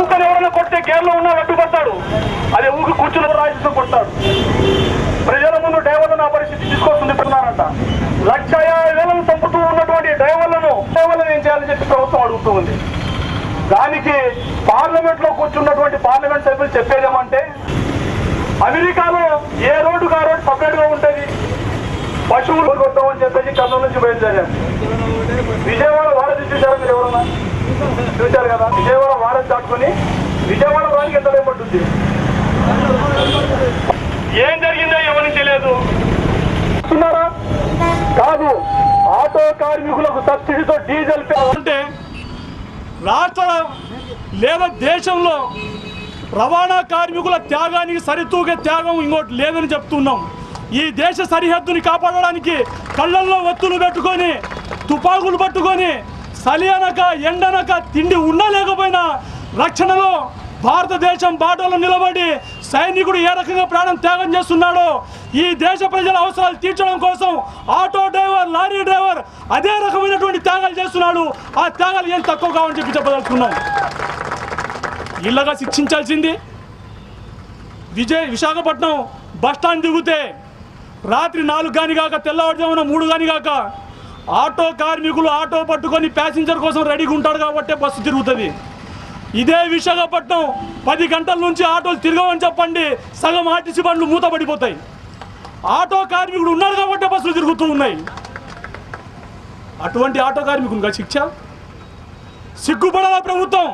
ఉన్నా అడ్డుపడతాడు అది ఊకి కూర్చుని రాజకీయం కొడతాడు. ప్రజల ముందు డ్రైవర్లను ఆ పరిస్థితి తీసుకొస్తుంది పెడుతున్నారంట లక్ష యాభై వేలను చంపుతూ ఉన్నటువంటి డ్రైవర్లను డ్రైవర్లను ఏం చేయాలని చెప్పి ప్రభుత్వం అడుగుతూ ఉంది. దానికి పార్లమెంట్లో కూర్చున్నటువంటి పార్లమెంట్ సభ్యులు చెప్పేదేమంటే అమెరికాలో ఏ రోడ్డుకు ఆ రోడ్డు సపరేట్గా ఉంటుంది? పశువులు కొట్టామని చెప్పేసి కర్నూలు నుంచి బయలుదేరారు. విజయవాడ వారధి చూశారా మీరు ఎవరన్నా? చూశారు కదా? విజయవాడ పట్టుకుని విజయవాడ రానికి ఎంత టైం పట్టుద్ది ఏం జరిగిందో ఎవరికి తెలియదు. చూస్తున్నారా? కాదు ఆటో కార్మికులకు సబ్సిడీతో డీజిల్ అంటే రాష్ట్ర లేదా దేశంలో రవాణా కార్మికుల త్యాగానికి సరితూగే త్యాగం ఇంకోటి లేదని చెప్తున్నాం. ఈ దేశ సరిహద్దుని కాపాడడానికి కళ్ళల్లో ఒత్తులు పెట్టుకొని తుపాకులు పట్టుకొని చలి అనక ఎండనక తిండి ఉన్నా లేకపోయినా రక్షణలో భారతదేశం బాటలో నిలబడి సైనికుడు ఏ రకంగా ప్రాణం త్యాగం చేస్తున్నాడో ఈ దేశ ప్రజల అవసరాలు తీర్చడం కోసం ఆటో డ్రైవర్ లారీ డ్రైవర్ అదే రకమైనటువంటి త్యాగాలు చేస్తున్నాడు. ఆ త్యాగాలు ఏం తక్కువ కావని చెప్పి చెప్పదలుచుకున్నాం. ఇళ్ళగా శిక్షించాల్సింది. విజయ్ విశాఖపట్నం బస్టాండ్ దిగితే రాత్రి నాలుగు కానీ కాక తెల్లవారుజామున మూడు కానీ కాక ఆటో కార్మికులు ఆటో పట్టుకొని ప్యాసింజర్ కోసం రెడీగా ఉంటాడు కాబట్టి బస్సు తిరుగుతుంది. ఇదే విశాఖపట్నం పది గంటల నుంచి ఆటోలు తిరగవని చెప్పండి సగం ఆర్టీసీ బండ్లు మూతపడిపోతాయి. ఆటో కార్మికుడు ఉన్నారు కాబట్టి బస్సులు తిరుగుతూ ఉన్నాయి. అటువంటి ఆటో కార్మికునిగా శిక్ష? సిగ్గుపడాల ప్రభుత్వం?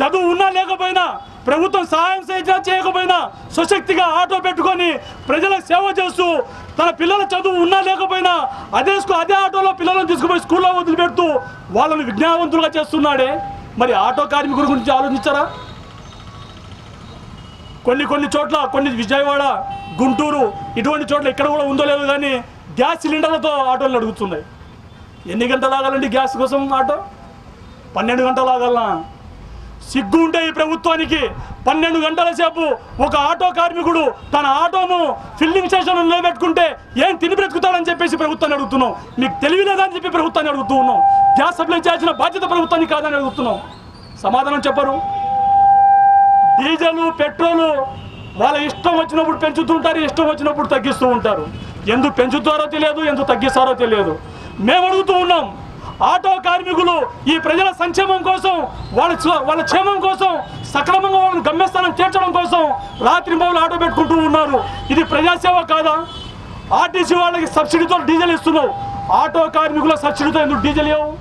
చదువు ఉన్నా లేకపోయినా ప్రభుత్వం సహాయం చేసినా చేయకపోయినా స్వశక్తిగా ఆటో పెట్టుకొని ప్రజలకు సేవ చేస్తూ తన పిల్లల చదువు ఉన్నా లేకపోయినా అదే స్కూల్ అదే ఆటోలో పిల్లలను తీసుకుపోయి స్కూల్లో వదిలిపెడుతూ వాళ్ళని విజ్ఞానవంతులుగా చేస్తున్నాడే? మరి ఆటో కార్మికుల గురించి ఆలోచించారా? కొన్ని కొన్ని చోట్ల కొన్ని విజయవాడ గుంటూరు ఇటువంటి చోట్ల ఇక్కడ కూడా ఉందో లేదో కానీ గ్యాస్ సిలిండర్లతో ఆటోలు నడుగుతున్నాయి. ఎన్ని గంటలు ఆగాలండి గ్యాస్ కోసం ఆటో? పన్నెండు గంటలు ఆగాలనా? సిగ్గు ఉంటే ఈ ప్రభుత్వానికి పన్నెండు గంటల సేపు ఒక ఆటో కార్మికుడు తన ఆటోను ఫిల్లింగ్ స్టేషన్ నిలబెట్టుకుంటే ఏం తిని బ్రతుకుతాడని చెప్పేసి ప్రభుత్వాన్ని అడుగుతున్నాం. మీకు తెలివి లేదని చెప్పి ప్రభుత్వాన్ని అడుగుతూ ఉన్నాం. గ్యాస్ సప్లై చేయాల్సిన బాధ్యత ప్రభుత్వానికి కాదని అడుగుతున్నాం. సమాధానం చెప్పరు. డీజిల్ పెట్రోలు వాళ్ళ ఇష్టం వచ్చినప్పుడు పెంచుతుంటారు ఇష్టం వచ్చినప్పుడు తగ్గిస్తూ ఉంటారు. ఎందుకు పెంచుతారో తెలియదు ఎందుకు తగ్గిస్తారో తెలియదు. మేము అడుగుతూ ఉన్నాం ఆటో కార్మికులు ఈ ప్రజల సంక్షేమం కోసం వాళ్ళ వాళ్ళ క్షేమం కోసం సక్రమంగా వాళ్ళని గమ్యస్థానం చేర్చడం కోసం రాత్రి మౌలు ఆటో పెట్టుకుంటూ ఉన్నారు. ఇది ప్రజాసేవ కాదా? ఆర్టీసీ వాళ్ళకి సబ్సిడీతో డీజిల్ ఇస్తున్నావు. ఆటో కార్మికుల సబ్సిడీతో ఎందుకు డీజిల్ ఇవ్వవు